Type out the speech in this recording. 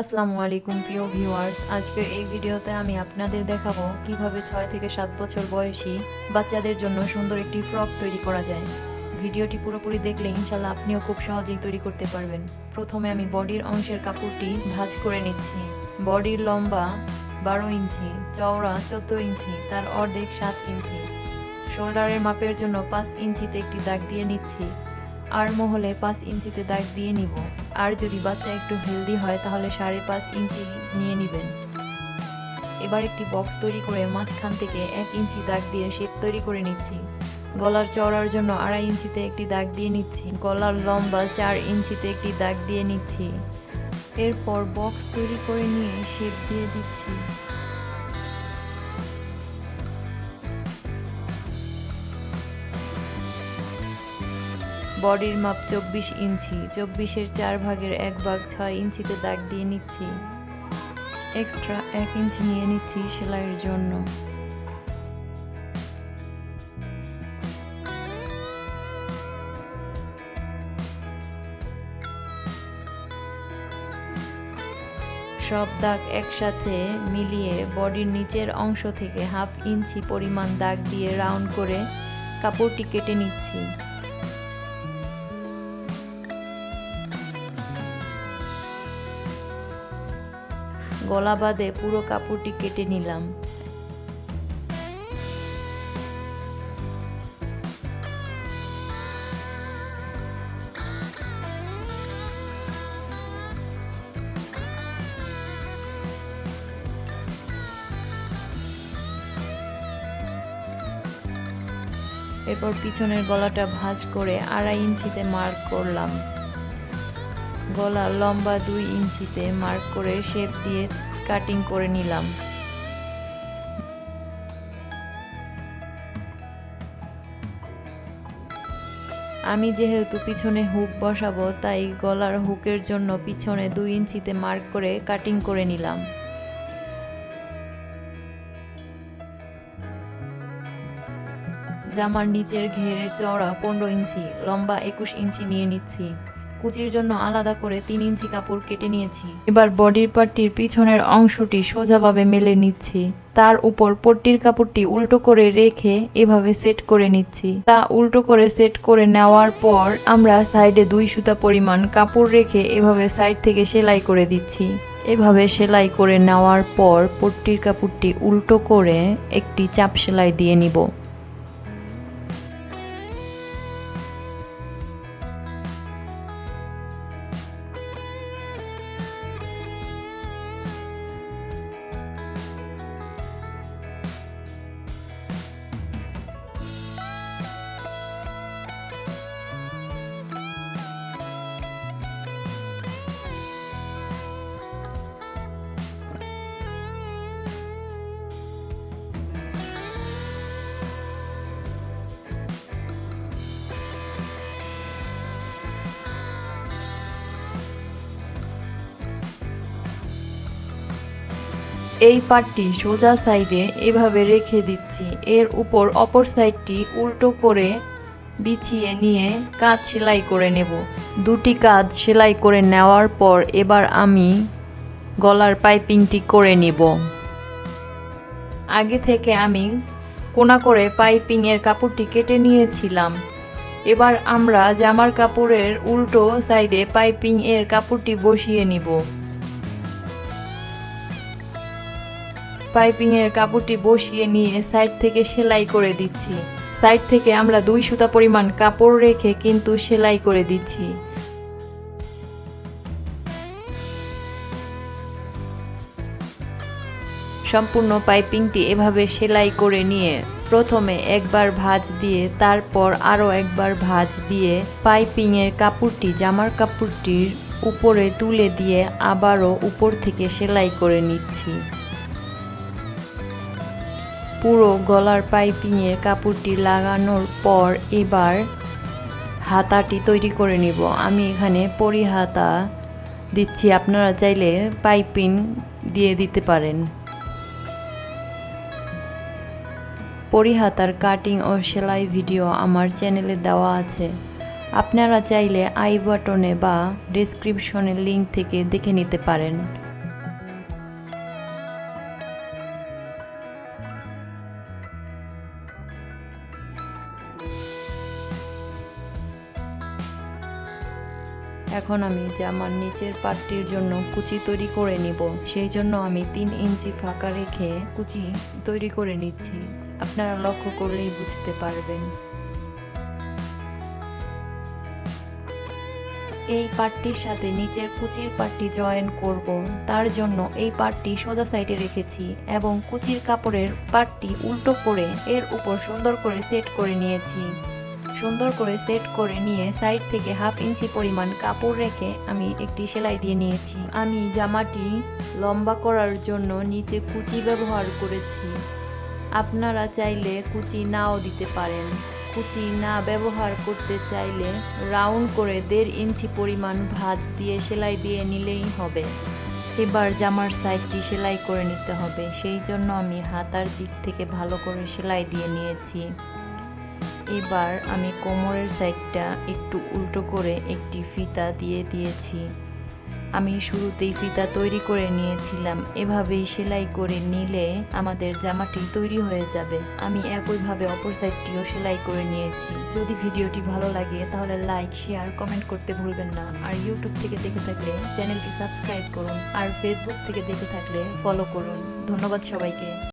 আসসালামু আলাইকুম, প্রিয় ভিউয়ার্স। আজকের এই ভিডিওতে আমি আপনাদের দেখাবো কীভাবে ছয় থেকে সাত বছর বয়সী বাচ্চাদের জন্য সুন্দর একটি ফ্রক তৈরি করা যায়। ভিডিওটি পুরোপুরি দেখলে ইনশাল্লাহ আপনিও খুব সহজেই তৈরি করতে পারবেন। প্রথমে আমি বডির অংশের কাপড়টি ভাঁজ করে নিচ্ছি। বডির লম্বা বারো ইঞ্চি, চওড়া চোদ্দ ইঞ্চি, তার অর্ধেক সাত ইঞ্চি। শোল্ডারের মাপের জন্য পাঁচ ইঞ্চিতে একটি দাগ দিয়ে নিচ্ছি। আর মহলে পাঁচ ইঞ্চিতে দাগ দিয়ে নিব। আর যদি বাচ্চা একটু হেলদি হয়, তাহলে সাড়ে পাঁচ ইঞ্চি নিয়ে নেবেন। এবার একটি বক্স তৈরি করে মাঝখান থেকে এক ইঞ্চি দাগ দিয়ে শেপ তৈরি করে নিচ্ছি। গলার চওড়ার জন্য আড়াই ইঞ্চিতে একটি দাগ দিয়ে নিচ্ছি। গলার লম্বা চার ইঞ্চিতে একটি দাগ দিয়ে নিচ্ছি। এরপর বক্স তৈরি করে নিয়ে শেপ দিয়ে দিচ্ছি। বডির মাপ চব্বিশ ইঞ্চি। চব্বিশের চার ভাগের এক ভাগ ছয় ইঞ্চিতে দাগ দিয়ে নিচ্ছি। এক্সট্রা এক ইঞ্চি নিয়ে নিচ্ছি সেলাইয়ের জন্য। সব দাগ একসাথে মিলিয়ে বডির নিচের অংশ থেকে হাফ ইঞ্চি পরিমাণ দাগ দিয়ে রাউন্ড করে কাপড়টি কেটে নিচ্ছি। গলা বাদে পুরো কাপড়টি কেটে নিলাম। এরপর পিছনের গলাটা ভাঁজ করে আড়াই ইঞ্চিতে মার্ক করলাম। গলা লম্বা দুই ইঞ্চিতে মার্ক করে শেপ দিয়ে কাটিং করে নিলাম। আমি যেহেতু পিছনে হুক বসাবো, তাই গলার হুকের জন্য পিছনে দুই ইঞ্চিতে মার্ক করে কাটিং করে নিলাম। জামার নিচের ঘেরের চওড়া পনেরো ইঞ্চি, লম্বা একুশ ইঞ্চি নিয়ে নিচ্ছি। কুচির জন্য আলাদা করে তিন ইঞ্চি কাপড় কেটে নিয়েছি। এবার বডির পাটটির পিছনের অংশটি সোজাভাবে মেলে নিচ্ছি। তার উপর পট্টির কাপড়টি উল্টো করে রেখে এভাবে সেট করে নিচ্ছি। তা উল্টো করে সেট করে নেওয়ার পর আমরা সাইডে দুই সুতা পরিমাণ কাপড় রেখে এভাবে সাইড থেকে সেলাই করে দিচ্ছি। এভাবে সেলাই করে নেওয়ার পর পট্টির কাপড়টি উল্টো করে একটি চাপ সেলাই দিয়ে নিব। এই পাটটি সোজা সাইডে এভাবে রেখে দিচ্ছি। এর উপর অপর সাইডটি উল্টো করে বিছিয়ে নিয়ে কাজ সেলাই করে নেব। দুটি কাজ সেলাই করে নেওয়ার পর এবার আমি গলার পাইপিংটি করে নিব। আগে থেকে আমি কোনা করে পাইপিং এর কাপড়টি কেটে নিয়েছিলাম। এবার আমরা জামার কাপড়ের উল্টো সাইডে পাইপিং এর কাপড়টি বসিয়ে নিব। পাইপিং এর কাপড়টি বসিয়ে নিয়ে সাইড থেকে সেলাই করে দিচ্ছি। সাইড থেকে আমরা দুই সুতা পরিমাণ কাপড় রেখে কিন্তু সেলাই করে দিচ্ছি। সম্পূর্ণ পাইপিংটি এভাবে সেলাই করে নিয়ে প্রথমে একবার ভাঁজ দিয়ে, তারপর আরও একবার ভাঁজ দিয়ে পাইপিংয়ের কাপড়টি, জামার কাপড়টির উপরে তুলে দিয়ে আবারও উপর থেকে সেলাই করে নিচ্ছি। পুরো গলার পাইপিংয়ের কাপড়টি লাগানোর পর এবার হাতাটি তৈরি করে নিব। আমি এখানে পরি হাতা দিচ্ছি। আপনারা চাইলে পাইপিং দিয়ে দিতে পারেন। পরিহাতার কাটিং ও সেলাই ভিডিও আমার চ্যানেলে দেওয়া আছে। আপনারা চাইলে আই বাটনে বা ডেসক্রিপশনে লিঙ্ক থেকে দেখে নিতে পারেন। এখন আমি জামার নিচের পাটটির জন্য কুচি তৈরি করে নিব। সেই জন্য আমি তিন ইঞ্চি ফাঁকা রেখে কুচি তৈরি করে নিচ্ছি। আপনারা লক্ষ্য করলেই বুঝতে পারবেন। এই পাটটির সাথে নিচের কুচির পাটটি জয়েন করব। তার জন্য এই পাটটি সোজা সাইডে রেখেছি এবং কুচির কাপড়ের পাটটি উল্টো করে এর উপর সুন্দর করে সেট করে নিয়েছি। সুন্দর করে সেট করে নিয়ে সাইড থেকে হাফ ইঞ্চি পরিমাণ কাপড় রেখে আমি একটি সেলাই দিয়ে নিয়েছি। আমি জামাটি লম্বা করার জন্য নিচে কুচি ব্যবহার করেছি। আপনারা চাইলে কুচি নাও দিতে পারেন। কুচি না ব্যবহার করতে চাইলে রাউন্ড করে দেড় ইঞ্চি পরিমাণ ভাঁজ দিয়ে সেলাই দিয়ে নিলেই হবে। এবার জামার সাইডটি সেলাই করে নিতে হবে। সেই জন্য আমি হাতার দিক থেকে ভালো করে সেলাই দিয়ে নিয়েছি। এবার আমি কোমরের সাইডটা একটু উল্টো করে একটি ফিতা দিয়ে দিয়েছি। আমি শুরুতেই ফিতা তৈরি করে নিয়েছিলাম। এভাবেই সেলাই করে নিলে আমাদের জামাটি তৈরি হয়ে যাবে। আমি একইভাবে অপর সাইডটিও সেলাই করে নিয়েছি। যদি ভিডিওটি ভালো লাগে তাহলে লাইক, শেয়ার, কমেন্ট করতে ভুলবেন না। আর ইউটিউব থেকে দেখে থাকলে চ্যানেলটি সাবস্ক্রাইব করুন। আর ফেসবুক থেকে দেখে থাকলে ফলো করুন। ধন্যবাদ সবাইকে।